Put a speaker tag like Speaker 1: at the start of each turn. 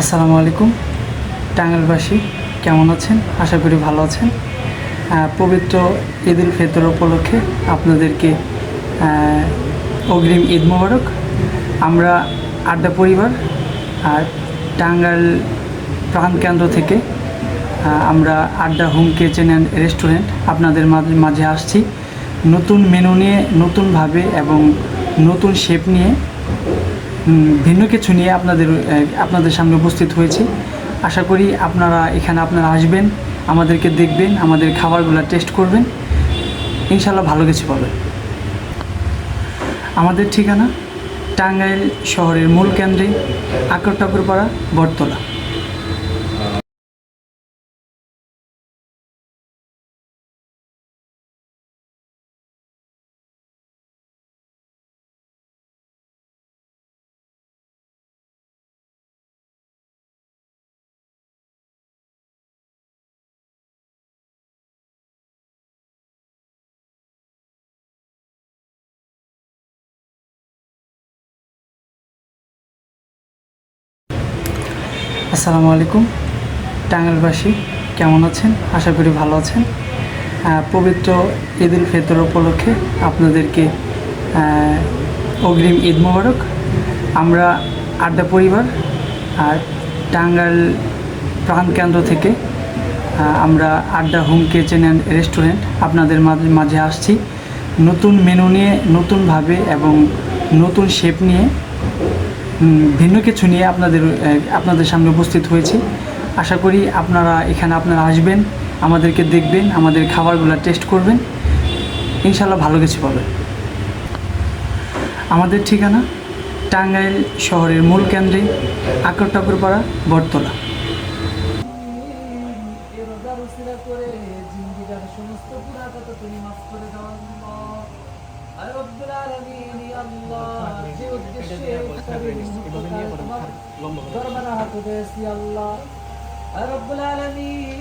Speaker 1: আসসালামু আলাইকুম। টাঙ্গাইলবাসী, কেমন আছেন? আশা করি ভালো আছেন। পবিত্র ঈদ উল ফিতর উপলক্ষে আপনাদেরকে অগ্রিম ঈদ মোবারক। আমরা আড্ডা পরিবার, আর টাঙ্গাইল প্রাণকেন্দ্র থেকে আমরা আড্ডা হোম কিচেন অ্যান্ড রেস্টুরেন্ট আপনাদের মাঝে আসছি। নতুন মেনু নিয়ে, নতুনভাবে এবং নতুন শেপ নিয়ে ভিন্ন কিছু নিয়ে আপনাদের আপনাদের সামনে উপস্থিত হয়েছি। আশা করি আপনারা এখানে আপনারা আসবেন, আমাদেরকে দেখবেন, আমাদের খাবারগুলো টেস্ট করবেন। ইনশাল্লাহ ভালো কিছু পাবেন। আমাদের ঠিকানা টাঙ্গাইল শহরের মূল কেন্দ্রে আকর ঠাকুরপাড়া, বটতলা। আসসালামু আলাইকুম। টাঙ্গাইলবাসী, কেমন আছেন? আশা করি ভালো আছেন। পবিত্র ঈদ উল ফিতর উপলক্ষে আপনাদেরকে অগ্রিম ঈদ মোবারক। আমরা আড্ডা পরিবার, আর টাঙ্গাইল প্রাণকেন্দ্র থেকে আমরা আড্ডা হোম কিচেন অ্যান্ড রেস্টুরেন্ট আপনাদের মাঝে আসছি। নতুন মেনু নিয়ে, নতুনভাবে এবং নতুন শেপ নিয়ে ভিন্ন কিছু নিয়ে আপনাদের আপনাদের সামনে উপস্থিত হয়েছি। আশা করি আপনারা এখানে আপনারা আসবেন, আমাদেরকে দেখবেন, আমাদের খাবারগুলো টেস্ট করবেন। ইনশাল্লাহ ভালো কিছু পাবেন। আমাদের ঠিকানা টাঙ্গাইল শহরের মূল কেন্দ্রে আকর ঠাকুরপাড়া বটতলা।
Speaker 2: এ রোজার উসিলা করে জিন্দিগার সমস্ত কত তুমি মাফ করে দাও। রব্বুল আলামিন